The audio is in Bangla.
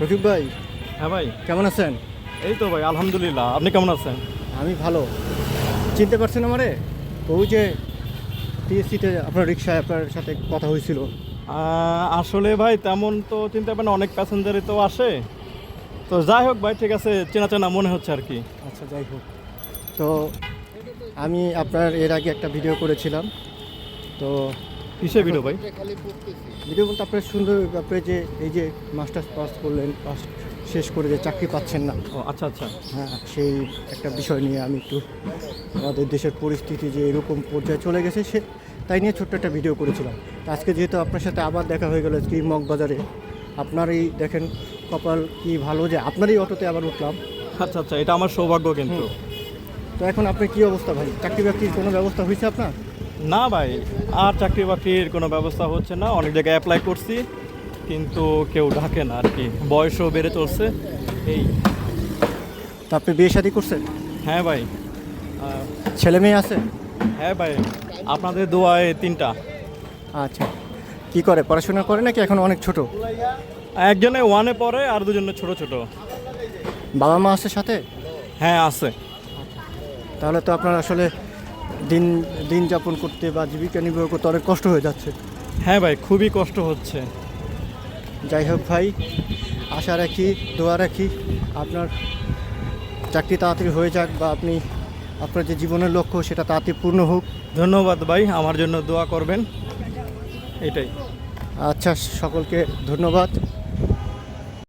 রফিক ভাই হ্যাঁ ভাই। কেমন আছেন? এই তো ভাই আলহামদুলিল্লাহ। আপনি কেমন আছেন? আমি ভালো। চিনতে পারছেন আমারে? ওই যে টিএসসিতে আপনার রিক্সায় আপনার সাথে কথা হয়েছিল। আসলে ভাই তেমন তো চিন্তা পারেন অনেক প্যাসেঞ্জারই তো আসে। তো যাই হোক ভাই ঠিক আছে চেনা চেনা মনে হচ্ছে আর কি। আচ্ছা যাই হোক। তো আমি আপনার এর আগে একটা ভিডিও করেছিলাম। তো কিসে ভিডিও ভাই? ভিডিও বলতে আপনার সুন্দর আপনি যে এই যে মাস্টার্স পাস করলেন পাস শেষ করে যে চাকরি পাচ্ছেন না। ও আচ্ছা আচ্ছা। হ্যাঁ সেই একটা বিষয় নিয়ে আমি একটু আমাদের দেশের পরিস্থিতি যে এরকম পর্যায়ে চলে গেছে সে তাই নিয়ে ছোট্ট একটা ভিডিও করেছিলাম। আজকে যেহেতু আপনার সাথে আবার দেখা হয়ে গেল কি মগবাজারে আপনার এই দেখেন কপাল কি ভালো যে আপনারই অটোতে আবার উঠলাম। আচ্ছা আচ্ছা এটা আমার সৌভাগ্য কিন্তু। তো এখন আপনার কি অবস্থা ভাই? চাকরি বাকরির কোনো ব্যবস্থা হয়েছে আপনার? না ভাই আর চাকরি বাকরির কোনো ব্যবস্থা হচ্ছে না। অনেক জায়গায় অ্যাপ্লাই করছি কিন্তু কেউ ডাকে না আর কি। বয়সও বেড়ে চলছে। এই। তো আপনি বিয়ে শাদী করছেন? হ্যাঁ ভাই। আহ, ছেলে মেয়ে আছে? হ্যাঁ ভাই আপনাদের দোয়ায় তিনটা। আচ্ছা। কি করে পড়াশোনা করে নাকি এখন অনেক ছোট? একজনে ওয়ানে পড়ে আর দুজনে ছোট ছোট। বাবা মা আছে সাথে? হ্যাঁ আছে। তাহলে তো আপনার আসলে দিন দিন যাপন করতে বা জীবিকা নির্বাহ করতে অনেক কষ্ট হয়ে যাচ্ছে। হ্যাঁ ভাই খুবই কষ্ট হচ্ছে। যাই হোক ভাই আশা রাখি দোয়া রাখি আপনার চাকরি তাড়াতাড়ি হয়ে যাক বা আপনি আপনার যে জীবনের লক্ষ্য সেটা তাড়াতাড়ি পূর্ণ হোক। ধন্যবাদ ভাই আমার জন্য দোয়া করবেন। এটাই। আচ্ছা সকলকে ধন্যবাদ।